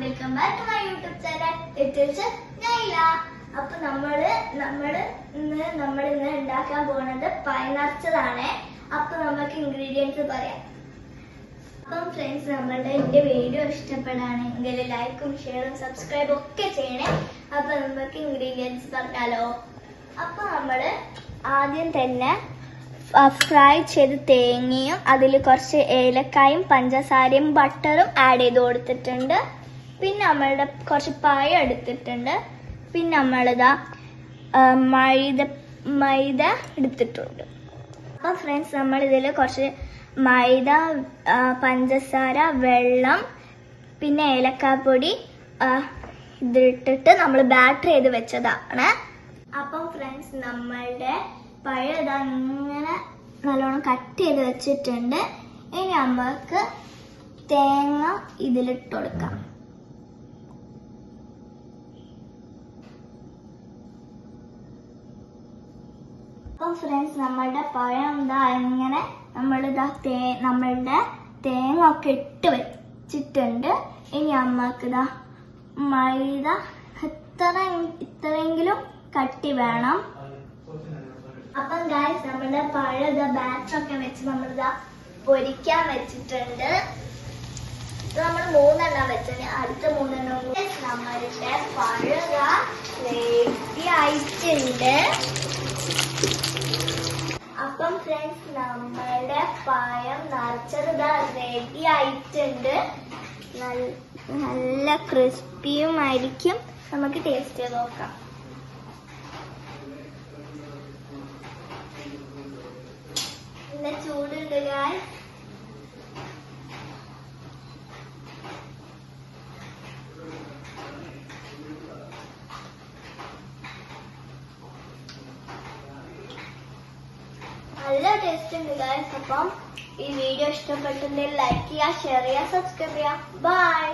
Welcome back to my YouTube channel littles Naila അപ്പൊ നമ്മൾ നമ്മൾ ഇന്ന് നമ്മൾ ഇന്ന് ഉണ്ടാക്കാൻ പോകുന്നത് പൈനാച്ചതാണ് അപ്പൊ നമുക്ക് ഇൻഗ്രീഡിയൻസ് പറയാം. അപ്പം ഫ്രണ്ട്സ് നമ്മളുടെ എന്റെ വീഡിയോ ഇഷ്ടപ്പെടുകയാണെങ്കിൽ ലൈക്കും ഷെയറും സബ്സ്ക്രൈബും ഒക്കെ ചെയ്യണേ. അപ്പൊ നമുക്ക് ഇൻഗ്രീഡിയൻസ് പറഞ്ഞാലോ. അപ്പൊ നമ്മൾ ആദ്യം തന്നെ ഫ്രൈ ചെയ്ത് തേങ്ങയും അതിൽ കുറച്ച് ഏലക്കായും പഞ്ചസാരയും ബട്ടറും ആഡ് ചെയ്ത് കൊടുത്തിട്ടുണ്ട്. പിന്നെ നമ്മളുടെ കുറച്ച് പായ എടുത്തിട്ടുണ്ട്. പിന്നെ നമ്മളിതാ മൈദ മൈദ എടുത്തിട്ടുണ്ട്. അപ്പം ഫ്രണ്ട്സ് നമ്മൾ ഇതിൽ കുറച്ച് മൈദ പഞ്ചസാര വെള്ളം പിന്നെ ഏലക്കാപ്പൊടി ഇതിട്ടിട്ട് നമ്മൾ ബാറ്റർ ചെയ്ത് വെച്ചതാണ്. അപ്പം ഫ്രണ്ട്സ് നമ്മളുടെ പഴം ഇതാ ഇങ്ങനെ നല്ലോണം കട്ട് ചെയ്ത് വെച്ചിട്ടുണ്ട്. ഇനി നമുക്ക് തേങ്ങ ഇതിലിട്ട് കൊടുക്കാം. അപ്പം ഫ്രണ്ട്സ് നമ്മളുടെ പഴം ഇതാ ഇങ്ങനെ നമ്മളിതാ തേ നമ്മളുടെ തേങ്ങ ഒക്കെ ഇട്ട് വെച്ചിട്ടുണ്ട്. ഇനി അമ്മയ്ക്ക് ഇതാ മൈദ ഇത്ര ഇത്രയെങ്കിലും കട്ടി വേണം. അപ്പം ഗായ്സ് നമ്മുടെ പഴം ഇതാ ഒക്കെ വെച്ച് നമ്മളിതാ പൊരിക്കാൻ വെച്ചിട്ടുണ്ട്. ഇത് നമ്മൾ മൂന്നെണ്ണം വെച്ചത് അടുത്ത മൂന്നെണ്ണം നമ്മളുടെ പഴം റെഡി ആയിട്ടുണ്ട്. ഫ്രണ്ട്സ് നമ്മളുടെ പായം നിറച്ചത് റെഡി ആയിട്ടുണ്ട്. നല്ല- ക്രിസ്പിയും ആയിരിക്കും. നമുക്ക് ടേസ്റ്റ് ചെയ്ത് നോക്കാം. ചൂടുണ്ട് ഗായ് നല്ല ടേസ്റ്റ് ഉണ്ട് ഗായ്സ് അപ്പം ഈ വീഡിയോ ഇഷ്ടപ്പെട്ടെങ്കിൽ ലൈക്ക് ചെയ്യുക ഷെയർ ചെയ്യുക സബ്സ്ക്രൈബ് ചെയ്യുക. ബൈ